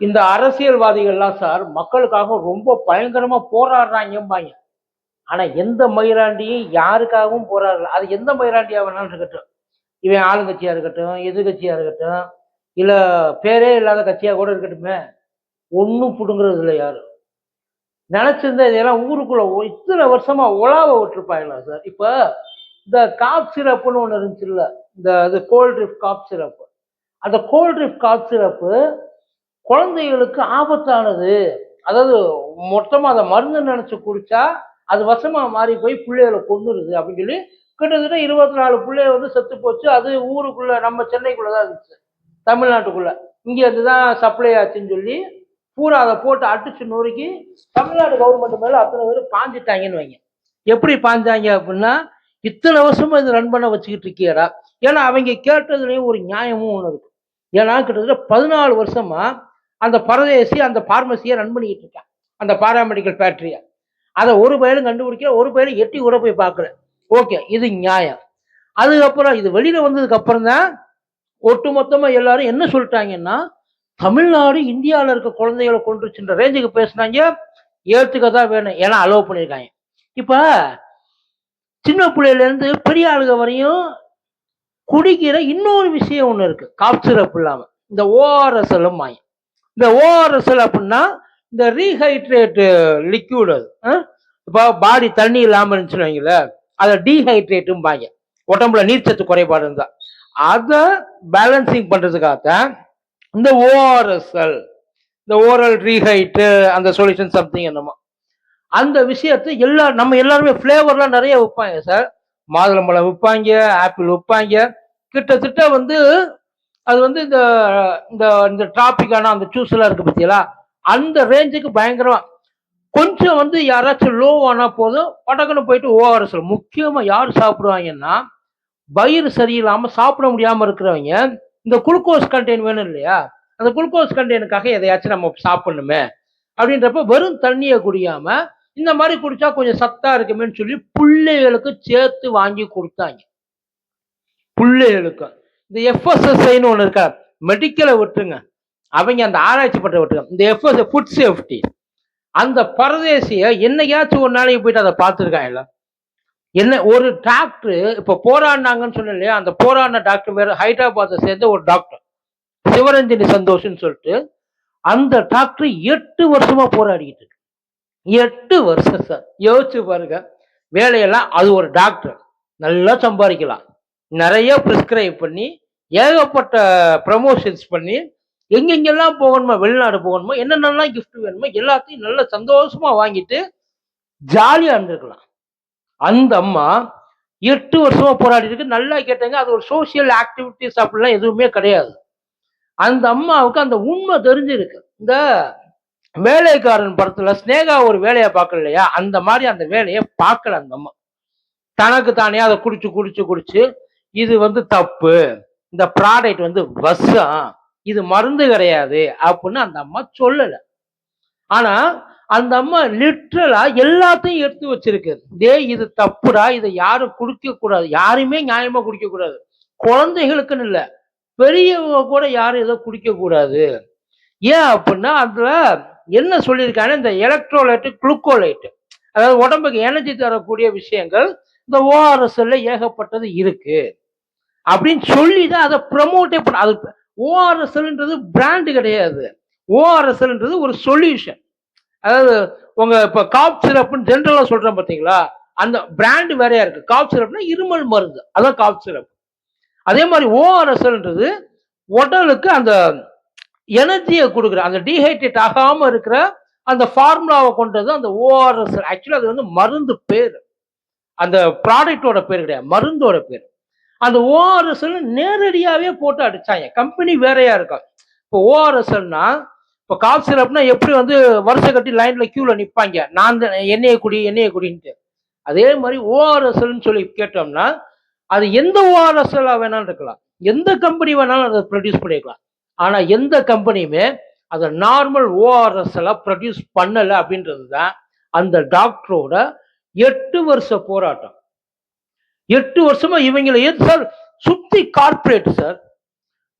இந்த அரசியல்வாதிகள்லாம் சார் மக்களுக்காக ரொம்ப பயங்கரமாக போராடுறாங்கம்பாங்க. ஆனால் எந்த மயிராண்டியும் யாருக்காகவும் போராடல. அது எந்த மயிராண்டியாக வேணாலும் இருக்கட்டும். இவன் ஆளுங்கட்சியாக இருக்கட்டும் எதிர்கட்சியாக இருக்கட்டும் இல்லை பேரே இல்லாத கட்சியாக கூட இருக்கட்டுமே ஒன்றும் பிடுங்குறது இல்லை யாரும். நினச்சிருந்தா இதெல்லாம் ஊருக்குள்ள இத்தனை வருஷமாக உலாவ விட்டுருப்பாங்களா சார்? இப்போ இந்த காப் சிரப்புன்னு ஒன்று இருந்துச்சுல்ல இந்த இது கோல்ட் ட்ரிப் காப் சிரப்பு அந்த கோல்ட் ட்ரிப் காப் சிரப்பு குழந்தைகளுக்கு ஆபத்தானது. அதாவது மொத்தமாக அதை மருந்து நினச்சி குடித்தா அது வசமாக மாறி போய் பிள்ளைகளை கொண்டுருது அப்படின்னு சொல்லி கிட்டத்தட்ட இருபத்தி நாலு பிள்ளைய வந்து செத்து போச்சு. அது ஊருக்குள்ளே நம்ம சென்னைக்குள்ளே தான் இருந்துச்சு. தமிழ்நாட்டுக்குள்ளே. இங்கே இருந்து தான் சப்ளை ஆச்சுன்னு சொல்லி பூரா அதை போட்டு அடிச்சு நொறுக்கி தமிழ்நாடு கவர்மெண்ட் மேலே அத்தனை பேர் பாஞ்சிட்டாங்கன்னு வைங்க. எப்படி பாஞ்சாங்க அப்படின்னா இத்தனை வருஷமா இது ரன் பண்ண வச்சுக்கிட்டு இருக்கியடா. ஏன்னா அவங்க கேட்டதுலேயும் ஒரு நியாயமும் ஒன்று இருக்கு. ஏன்னா கிட்டத்தட்ட பதினாலு வருஷமா அந்த பரதேசி அந்த பார்மசியை ரன் பண்ணிக்கிட்டு இருக்கான் அந்த பாராமெடிக்கல் ஃபேக்டரியை அதை ஒரு பயிலும் கண்டுபிடிக்கல ஒரு பயிலும் எட்டி கூட போய் பார்க்கல. ஓகே இது நியாயம். அதுக்கப்புறம் இது வெளியில வந்ததுக்கு அப்புறம் தான் ஒட்டுமொத்தமா எல்லாரும் என்ன சொல்லிட்டாங்கன்னா தமிழ்நாடு இந்தியாவில் இருக்க குழந்தைகளை கொண்டுருச்சுன்ற ரேஞ்சுக்கு பேசுனாங்க. ஏற்றுக்க தான் வேணும் ஏன்னா அலோவ் பண்ணியிருக்காங்க. இப்போ சின்ன பிள்ளையிலேருந்து பெரிய ஆளுக வரையும் குடிக்கிற இன்னொரு விஷயம் ஒன்று இருக்கு. காப் சிரப் இல்லாமல் இந்த எல்லாம் மாயம் இந்த ஓஆர்எஸ்எல் அப்படின்னா இந்த ரீஹைட்ரேட்டு லிக்யூடு அது இப்போ பாடி தண்ணி இல்லாமல் இருந்துச்சுன்னு வைங்களேன் அதை டீஹைட்ரேட்டும் பாங்க உடம்புல நீர்ச்சத்து குறைபாடு இருந்தால் அதை பேலன்சிங் பண்ணுறதுக்காகத்தான் இந்த ஓஆர்எஸ்எல் இந்த ஓரல் ரீஹைட்டு அந்த சொல்யூஷன் சம்திங் என்னமோ. அந்த விஷயத்தை எல்லா நம்ம எல்லாருமே ஃப்ளேவர்லாம் நிறைய விற்பாங்க சார். மாதுளம்பழம் விற்பாங்க ஆப்பிள் விற்பாங்க. கிட்டத்தட்ட வந்து அது வந்து இந்த இந்த இந்த டிராபிக்கான அந்த ஜூஸ்லாம் இருக்குது இருக்கு அந்த ரேஞ்சுக்கு பயங்கரமா. கொஞ்சம் வந்து யாராச்சும் லோ ஆனால் போதும் படக்குன்னு போயிட்டு ஓஆர்எஸ்ல முக்கியமாக யார் சாப்பிடுவாங்கன்னா வயிறு சரியில்லாமல் சாப்பிட முடியாமல் இருக்கிறவங்க இந்த குளுக்கோஸ் கண்டெயின் வேணும் இல்லையா? அந்த குளுக்கோஸ் கண்டெயினுக்காக எதையாச்சும் நம்ம சாப்பிடணுமே. அப்படின்றப்ப வெறும் தண்ணியை குடியாமல் இந்த மாதிரி குடிச்சா கொஞ்சம் சத்தா இருக்குமேன்னு சொல்லி பிள்ளைகளுக்கு சேர்த்து வாங்கி கொடுத்தாங்க. பிள்ளைகளுக்கு. இந்த எஃப்எஸ்எஸ்ஐன்னு ஒன்று இருக்கா? மெடிக்கலை விட்டுருங்க. அவங்க அந்த ஆராய்ச்சி பண்ற விட்டுருங்க. இந்த எஃப்எஸ் ஃபுட் சேஃப்டி அந்த பரதேசிய என்னையாச்சும் ஒரு நாளைக்கு போயிட்டு அதை பார்த்துருக்காங்கல்ல என்ன ஒரு டாக்டர் இப்போ போராடினாங்கன்னு சொன்ன இல்லையா? அந்த போராடின டாக்டர் வேற ஹைதராபாத்தை சேர்ந்த ஒரு டாக்டர் சிவரஞ்சனி சந்தோஷ்னு சொல்லிட்டு அந்த டாக்டர் எட்டு வருஷமா போராடிக்கிட்டு இருக்கு. எட்டு வருஷம் சார் யோசிச்சு பாருங்க. வேலையெல்லாம் அது ஒரு டாக்டர் நல்லா சம்பாதிக்கலாம். நிறைய ப்ரிஸ்கிரைப் பண்ணி ஏகப்பட்ட ப்ரமோஷன்ஸ் பண்ணி எங்கெங்கெல்லாம் போகணுமோ வெளிநாடு போகணுமோ என்னென்னலாம் கிஃப்ட் வேணுமோ எல்லாத்தையும் நல்ல சந்தோஷமாக வாங்கிட்டு ஜாலியாக இருந்திருக்கலாம். அந்த அம்மா எட்டு வருஷமா போராடி இருக்கு. நல்லா கேட்டாங்க. அது ஒரு சோஷியல் ஆக்டிவிட்டிஸ் அப்படிலாம் எதுவுமே கிடையாது. அந்த அம்மாவுக்கு அந்த உண்மை தெரிஞ்சிருக்கு. இந்த வேலைக்காரன் படத்துல ஸ்னேகா ஒரு வேலையை பார்க்கல இல்லையா? அந்த மாதிரி அந்த வேலையை பார்க்கல அந்த அம்மா. தனக்கு தானே அதை குடிச்சு குடிச்சு குடிச்சு இது வந்து தப்பு. இந்த ப்ராடக்ட் வந்து விஷம் இது மருந்து கிடையாது அப்படின்னு அந்த அம்மா சொல்லல. ஆனா அந்த அம்மா லிட்ரலா எல்லாத்தையும் எடுத்து வச்சிருக்கு டேய் இது தப்புடா. இதை யாரும் குடிக்க கூடாது. யாருமே நியாயமா குடிக்க கூடாது. குழந்தைகளுக்குன்னு இல்லை. பெரியவங்க கூட யாரும் இதை குடிக்க கூடாது. ஏன் அப்படின்னா அதுல என்ன சொல்லியிருக்காங்க இந்த எலக்ட்ரோலைட்டு குளுக்கோலைட்டு அதாவது உடம்புக்கு எனர்ஜி தரக்கூடிய விஷயங்கள் இந்த ஓஆர்எஸ்எல்ல ஏகப்பட்டது இருக்கு. அப்படின்னு சொல்லி தான் அதை ப்ரமோட்டே பண்ண அது ஓஆர்எஸ்எல்ன்றது பிராண்டு கிடையாது. ஓஆர்எஸ்எல்ன்றது ஒரு சொல்யூஷன் அதாவது உங்கள் இப்போ காப் சிரப்னு ஜென்ரலாக சொல்கிறேன் பார்த்தீங்களா அந்த பிராண்டு வேறையா இருக்குது காப் சிரப்னா இருமல் மருந்து. அதான் காப் சிரப் அதே மாதிரி ஓஆர்எஸ்எல்ன்றது உடலுக்கு அந்த எனர்ஜியை கொடுக்குற அந்த டீஹைட்ரேட் ஆகாமல் இருக்கிற அந்த ஃபார்முலாவை கொண்டது அந்த ஓஆர்எஸ்எல் ஆக்சுவலாக அது வந்து மருந்து பேர். அந்த ப்ராடக்டோட பேர் கிடையாது. மருந்தோட பேர். அந்த ஓஆர்எஸ்எல் நேரடியாகவே போட்டு அடிச்சாங்க. கம்பெனி வேறையா இருக்கும் இப்போ ஓஆர்எஸ்எல்னா இப்போ காஃப் சிரப்னா எப்படி வந்து வருஷம் கட்டி லைன்ல கியூல நிற்பாங்க நான் தான் எண்ணெயை குடி எண்ணெயை குடின்ட்டு. அதே மாதிரி ஓஆர்எஸ்எல்னு சொல்லி கேட்டோம்னா அது எந்த ஓஆர்எஸ்எல் வேணாலும் இருக்கலாம். எந்த கம்பெனி வேணாலும் அதை ப்ரொடியூஸ் பண்ணிக்கலாம். ஆனால் எந்த கம்பெனியுமே அதை நார்மல் ஓஆர்எஸ்எல்லாம் ப்ரொடியூஸ் பண்ணலை அப்படின்றது தான் அந்த டாக்டரோட எட்டு வருஷ போராட்டம். எட்டு வருஷமா இவங்களை சார் சுத்தி கார்பரேட் சார்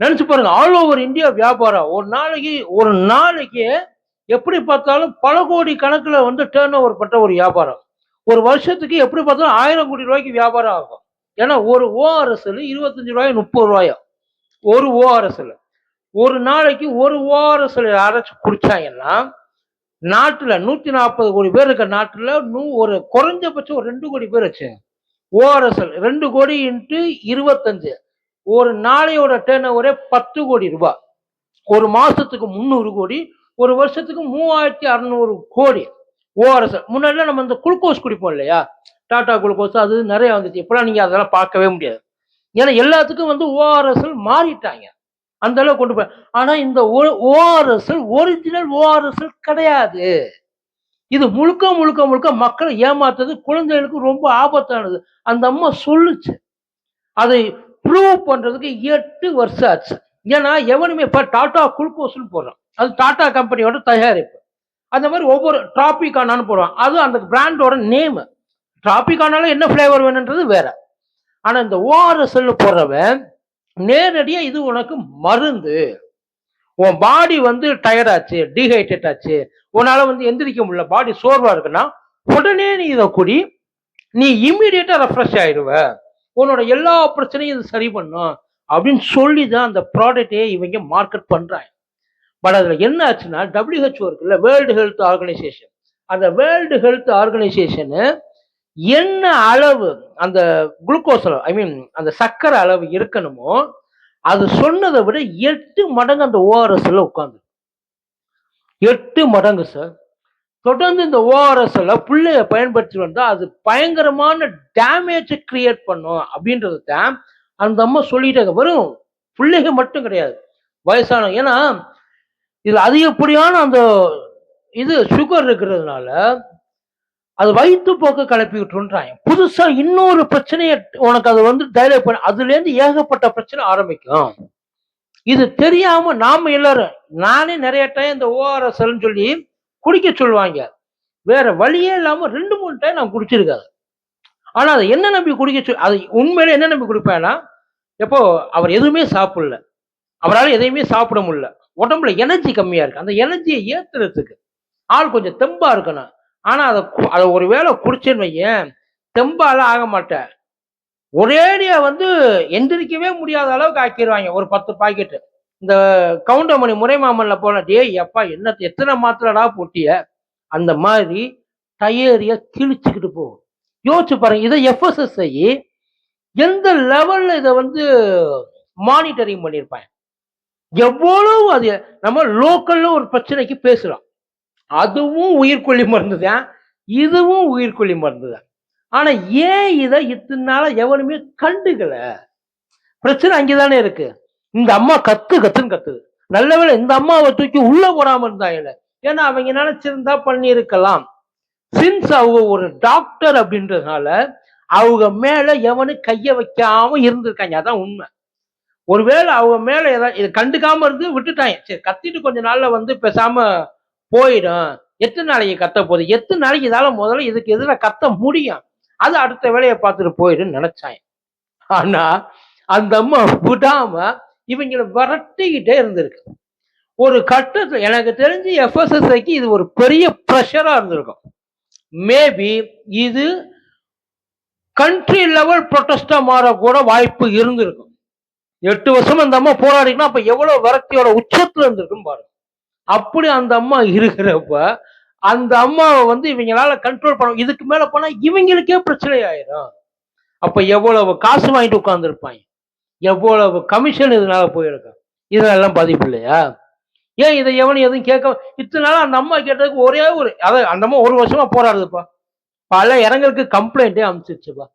நினைச்சு பாருங்க ஆல் ஓவர் இந்தியா வியாபாரம். ஒரு நாளைக்கு ஒரு நாளைக்கு எப்படி பார்த்தாலும் பல கோடி கணக்கில் வந்து டேர்ன் ஓவர் பண்ற ஒரு வியாபாரம். ஒரு வருஷத்துக்கு எப்படி பார்த்தாலும் ஆயிரம் கோடி ரூபாய்க்கு வியாபாரம் ஆகும். ஏன்னா ஒரு ஓஆர்எஸ்எல் இருபத்தஞ்சு ரூபாய் முப்பது ரூபாயா? ஒரு ஓஆர்எஸ்எல் ஒரு நாளைக்கு ஒரு ஓஆர்எஸ்எல் அரைச்சி குடிச்சாங்கன்னா நாட்டில் நூற்றி நாற்பது கோடி பேர் இருக்க நாட்டில் நூ ஒரு குறைஞ்சபட்சம் ஒரு ரெண்டு கோடி பேர் வச்சு ஓஆர்எஸ்எல் ரெண்டு கோடி இன்ட்டு இருபத்தஞ்சு. ஒரு நாளையோட டேர்ன் ஓவரே பத்து கோடி ரூபாய். ஒரு மாசத்துக்கு முந்நூறு கோடி ஒரு வருஷத்துக்கு மூவாயிரத்தி அறநூறு கோடி ஓஆர்எஸ் முன்னாடிலாம் நம்ம இந்த குளுக்கோஸ் குடிப்போம் இல்லையா? டாடா குளுக்கோஸ் அது நிறைய வந்துச்சு. இப்பெல்லாம் நீங்க அதெல்லாம் பார்க்கவே முடியாது. ஏன்னா எல்லாத்துக்கும் வந்து ஓஆர்எஸ்எல் மாறிட்டாங்க. அந்த அளவுக்கு கொண்டு போய் ஆனா இந்த ஓஆர்எஸ்எல் ஒரிஜினல் ஓஆர்எஸ்எல் கிடையாது. இது முழுக்க முழுக்க முழுக்க மக்களை ஏமாத்துறது குழந்தைகளுக்கு ரொம்ப ஆபத்தானது. அந்த அம்மா சொல்லுச்சு. அதை ப்ரூவ் பண்றதுக்கு எட்டு வருஷம் ஆச்சு. ஏன்னா எவனுமே இப்ப டாடா குளுக்கோஸ்னு போடுறான். அது டாடா கம்பெனியோட தயாரிப்பு. அந்த மாதிரி ஒவ்வொரு டிராபிகானான்னு போடுவான். அது அந்த பிராண்டோட நேம் டிராபிகானால என்ன ஃப்ளேவர் வேணுன்றது வேற. ஆனா இந்த ஓஆர்எஸ்எல்னு போடுறவன் நேரடியா இது உனக்கு மருந்து. உன் பாடி வந்து டயர்ட் ஆச்சு டீஹைட்ரேட் ஆச்சு உன்னால் வந்து எந்திரிக்க முடியல பாடி சோர்வாக இருக்குன்னா உடனே நீ இதை குடி நீ இம்மிடியேட்டாக ரெஃப்ரெஷ் ஆயிடுவ. உன்னோட எல்லா பிரச்சனையும் இது சரி பண்ணும் அப்படின்னு சொல்லி தான் அந்த ப்ராடக்டே இவங்க மார்க்கெட் பண்ணுறாங்க பட் அதில் என்ன ஆச்சுன்னா டபிள்யூஹெச்ஓ இருக்குல்ல வேர்ல்டு ஹெல்த் ஆர்கனைசேஷன் அந்த வேர்ல்டு ஹெல்த் ஆர்கனைசேஷனு என்ன அளவு அந்த குளுக்கோஸ் அளவு ஐ மீன் அந்த சர்க்கரை அளவு இருக்கணுமோ அது சொன்னதை விட எட்டு மடங்கு அந்த ஓஆர்எஸ்ல உட்காந்து எட்டு மடங்கு சார் தொடர்ந்து இந்த ஓஆர்எஸ்ல பிள்ளைய பயன்படுத்தி வந்தா அது பயங்கரமான டேமேஜ் கிரியேட் பண்ணும் அப்படின்றத அந்த அம்மா சொல்லிட்டாங்க வரும் பிள்ளைங்க மட்டும் கிடையாது வயசான ஏன்னா இதுல அதிகப்படியான அந்த இது சுகர் இருக்கிறதுனால அது வயிற்று போக்கு கிளப்பி விட்டுருன்றாங்க. புதுசா இன்னொரு பிரச்சனையை உனக்கு அது வந்து டைலாக் பண்ண அதுல இருந்து ஏகப்பட்ட பிரச்சனை ஆரம்பிக்கும். இது தெரியாம நாம எல்லாரும் நானே நிறைய டைம் இந்த ஓஆர்எஸ்எல்னு சொல்லி குடிக்க சொல்லுவாங்க. வேற வழியே இல்லாம ரெண்டு மூணு டைம் நான் குடிச்சிருக்காது. ஆனா அதை என்ன நம்பி குடிக்க சொல் அது உண்மையில என்ன நம்பி குடிப்பேன்னா எப்போ அவர் எதுவுமே சாப்பிடல. அவரால் எதையுமே சாப்பிட முடியல. உடம்புல எனர்ஜி கம்மியா இருக்கு. அந்த எனர்ஜியை ஏத்துறதுக்கு ஆள் கொஞ்சம் தெம்பா இருக்கணும். ஆனா அதை அதை ஒரு வேளை குடிச்சேன்னு வையேன் தெம்பால ஆக மாட்டேன். ஒரேடியா வந்து எந்திரிக்கவே முடியாத அளவுக்கு ஆக்கிடுவாங்க ஒரு பத்து பாக்கெட்டு. இந்த கவுண்டமணி முறைமாமன்ல போன டே எப்பா என்ன எத்தனை மாத்திரடா போட்டிய? அந்த மாதிரி டயரிய கிழிச்சுக்கிட்டு போகும். யோசிச்சு பாருங்க இதை எஃப்எஸ்எஸ்ஐ எந்த லெவல்ல இதை வந்து மானிட்டரிங் பண்ணியிருப்பாங்க எவ்வளவு அது நம்ம லோக்கல்ல ஒரு பிரச்சனைக்கு பேசுறோம் அதுவும் உயிர்கொல்லி மருந்து தான் இதுவும் உயிர்கொல்லி மருந்து தான் ஆனா ஏன் இதை இத்தனை நாளா எவனுமே கண்டுக்கல? பிரச்சனை அங்கேதானே இருக்கு. இந்த அம்மா கத்து கத்துன்னு கத்துது. நல்ல வேலை இந்த அம்மாவை தூக்கி உள்ள போடாம இருந்தாங்கல்ல ஏன்னா அவங்க நினைச்சிருந்தா பண்ணியிருக்கலாம். சின்ஸ் அவங்க ஒரு டாக்டர் அப்படின்றதுனால அவங்க மேல எவனு கைய வைக்காம இருந்திருக்காங்க. அதான் உண்மை. ஒருவேளை அவங்க மேல ஏதாவது இதை கண்டுக்காம இருந்து விட்டுட்டாங்க. சரி கத்திட்டு கொஞ்ச நாள்ல வந்து பேசாம போயிடும். எத்தனை நாளைக்கு கத்த போகுது? எத்தனை நாளைக்கு இதால முதல்ல இதுக்கு எதிராக கத்த முடியும். அது அடுத்த வேலையை பார்த்துட்டு போயிடுன்னு நினைச்சாங்க. ஆனா அந்த அம்மா விடாம இவங்களை விரட்டிக்கிட்டே இருந்திருக்கு. ஒரு கட்டத்தில் எனக்கு தெரிஞ்சு எஃப்எஸ்எஸ்ஐக்கு இது ஒரு பெரிய ப்ரெஷராக இருந்திருக்கும். மேபி இது கண்ட்ரி லெவல் ப்ரொட்டஸ்டாக மாற கூட வாய்ப்பு இருந்திருக்கும். எட்டு வருஷம் அந்த அம்மா போராடினா அப்போ எவ்வளோ விரக்தியோட உச்சத்தில் இருந்திருக்கும் பாருங்க. அப்படி அந்த அம்மா இருக்கிறப்ப அந்த அம்மாவை வந்து இவங்களால கண்ட்ரோல் பண்ண இதுக்கு மேல போனா இவங்களுக்கே பிரச்சனை ஆயிரும் அப்ப எவ்வளவு காசு வாங்கிட்டு உட்காந்துருப்பாங்க எவ்வளவு கமிஷன் இதனால போயிருக்கும் இதெல்லாம் பாதிப்பு இல்லையா? ஏன் இதை எவனும் எதுவும் கேட்க இத்தனை நாள் அந்த அம்மா கேட்டதுக்கு ஒரே ஒரு அதாவது அந்த அம்மா ஒரு வருஷமா போராடுதுப்பா. பல இடங்களுக்கு கம்ப்ளைண்ட்டே அனுப்பிச்சிருச்சுப்பா.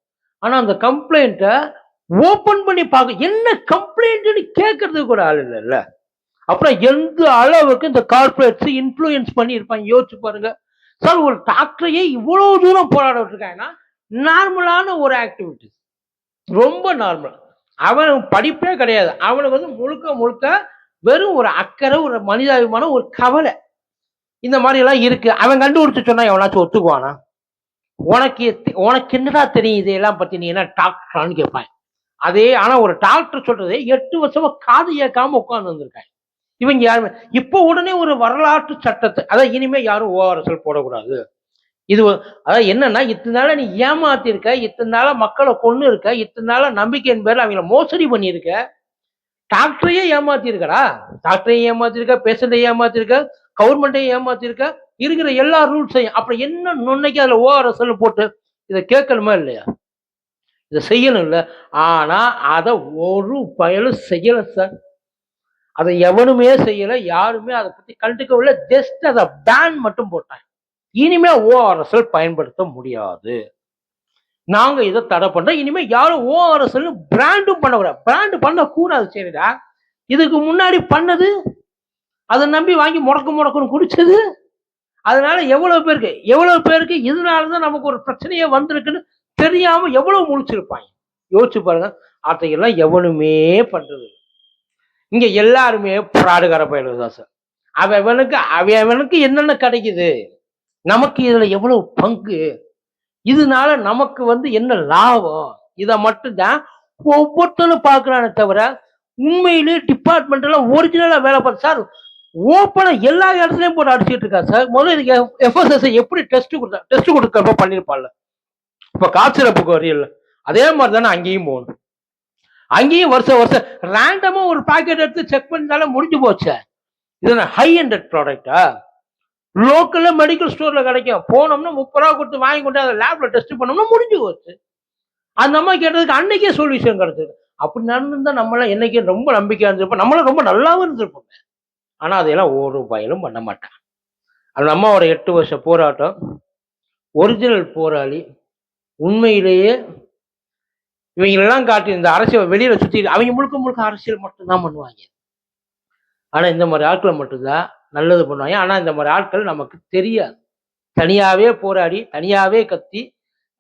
ஆனா அந்த கம்ப்ளைண்ட்டை ஓபன் பண்ணி பார்க்க என்ன கம்ப்ளைண்ட்னு கேட்கறதுக்கு கூட ஆள் இல்லைல்ல. அப்புறம் எந்த அளவுக்கு இந்த கார்பரேட்ஸ் இன்ஃப்ளூயன்ஸ் பண்ணி இருப்பாங்க யோசிச்சு பாருங்க. சார் ஒரு டாக்டரையே இவ்வளவு தூரம் போராட இருக்காங்கன்னா நார்மலான ஒரு ஆக்டிவிட்டிஸ் ரொம்ப நார்மல் அவனுக்கு படிப்பே கிடையாது. அவனுக்கு வந்து முழுக்க முழுக்க வெறும் ஒரு அக்கறை ஒரு மனிதாபிமானம் ஒரு கவலை. இந்த மாதிரி எல்லாம் இருக்கு. அவன் கண்டுபிடிச்சு சொன்னா எவனாச்சும் ஒத்துக்குவானா? உனக்கு உனக்கு என்னடா தெரியும் இதையெல்லாம் பத்தி? நீ என்ன டாக்டரான்னு கேட்பான் அதே ஆனா ஒரு டாக்டர் சொல்றதே எட்டு வருஷமா காது ஏற்காம உட்கார்ந்து வந்திருக்காங்க இவங்க யாருமே இப்போ உடனே ஒரு வரலாற்று சட்டத்தை அதான் இனிமே யாரும் ஓஆர்எஸ்எல் போடக்கூடாது. இது அதான் அதாவது என்னன்னா இத்தனை நாள நீ ஏமாத்திருக்க இத்தனை நாளா மக்களை கொண்டு இருக்க இத்தனை நாளா நம்பிக்கையின் பேர்ல அவங்கள மோசடி பண்ணியிருக்க. டாக்டரையே ஏமாத்திருக்கடா. டாக்டரையும் ஏமாத்திருக்க பேஷண்ட்டையும் ஏமாத்திருக்க கவர்மெண்ட்டையும் ஏமாத்திருக்க இருக்கிற எல்லா ரூல்ஸையும் அப்புறம் என்ன நுண்ணைக்கு அதுல ஓஆர்எஸ்எல் போட்டு இதை கேட்கணுமா இல்லையா? இதை செய்யணும் இல்லை ஆனா அதை ஒரு பயலும் செய்யல சார். அதை எவனுமே செய்யலை யாருமே அதை பத்தி கண்டுக்கவில்லை. ஜஸ்ட் அதை பேன் மட்டும் போட்டாங்க இனிமே ஓஆர்எஸ்எல் பயன்படுத்த முடியாது. நாங்க இதை தடை பண்றோம். இனிமே யாரும் ஓஆர்எஸ்எல் பிராண்டும் பண்ணக்கூடாது பிராண்டு பண்ணக்கூடாது சரிடா. இதுக்கு முன்னாடி பண்ணது அதை நம்பி வாங்கி முடக்கு முடக்குன்னு குடிச்சது. அதனால எவ்வளவு பேருக்கு எவ்வளவு பேருக்கு இதனாலதான் நமக்கு ஒரு பிரச்சனையே வந்திருக்குன்னு தெரியாம எவ்வளவு முழிச்சிருப்பாங்க. யோசிச்சு பாருங்க. அதையெல்லாம் எவனுமே பண்றது இங்க எல்லாருமே பிராடுகார பயிர்கள் தான் சார். அவனுக்கு அவனுக்கு என்னென்ன கிடைக்குது? நமக்கு இதுல எவ்வளவு பங்கு? இதனால நமக்கு வந்து என்ன லாபம்? இதை மட்டும்தான் ஒவ்வொருத்தனும் பார்க்குறானே தவிர உண்மையிலேயே டிபார்ட்மெண்ட் எல்லாம் வேலை பார்த்து சார் ஓப்பனாக எல்லா இடத்துலையும் போட்டு அடிச்சிட்டு இருக்கா சார். முதல்ல இதுக்கு எஃப்எஸ்எஸ் எப்படி டெஸ்ட் கொடுத்தா டெஸ்ட் கொடுக்கறப்ப இப்போ காய்ச்சல் புக்கு வரையில அதே மாதிரி தானே அங்கேயும் போகணும். அங்கேயும் வருஷம் வருஷம் ரேண்டமா ஒரு பாக்கெட் எடுத்து செக் பண்ணிட்டாலும் முடிஞ்சு போச்சு. இது ஹை ஹண்ட்ரட் ப்ராடக்டா லோக்கல்ல மெடிக்கல் ஸ்டோர்ல கிடைக்கும். போனோம்னா முப்பது ரூபா கொடுத்து வாங்கி கொண்டு அதை லேப்ல டெஸ்ட் பண்ணோம்னா முடிஞ்சு போச்சு. அந்த அம்மா கேட்டதுக்கு அன்னைக்கே சொல்யூஷன் கிடைச்சது. அப்படி நடந்திருந்தா நம்மளாம் என்னைக்கே ரொம்ப நம்பிக்கையா இருந்திருப்போம். நம்மளாம் ரொம்ப நல்லாவும் இருந்திருப்போம். ஆனா அதையெல்லாம் ஒரு பயலும் பண்ண மாட்டான். அந்த அம்மாவோட எட்டு வருஷ போராட்டம் ஒரிஜினல் போராளி உண்மையிலேயே இவங்களெல்லாம் காட்டி இந்த அரசியல் வெளியில சுத்தி அவங்க முழுக்க முழுக்க அரசியல் மட்டும்தான் பண்ணுவாங்க. ஆனா இந்த மாதிரி ஆட்களை மட்டும்தான் நல்லது பண்ணுவாங்க. ஆனா இந்த மாதிரி ஆட்கள் நமக்கு தெரியாது. தனியாவே போராடி தனியாவே கத்தி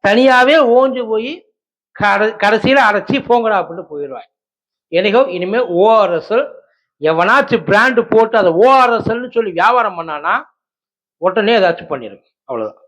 தனியாவே ஓஞ்சு போய் கட கடைசியில அடைச்சி போங்கடா அப்படின்னு போயிடுவாங்க. எனக்கோ இனிமே ஓஆர்எஸ்எல் எவனாச்சும் பிராண்டு போட்டு அதை ஓஆர்எஸ்எல்னு சொல்லி வியாபாரம் பண்ணானா உடனே ஏதாச்சும் பண்ணிடுங்க அவ்வளோதான்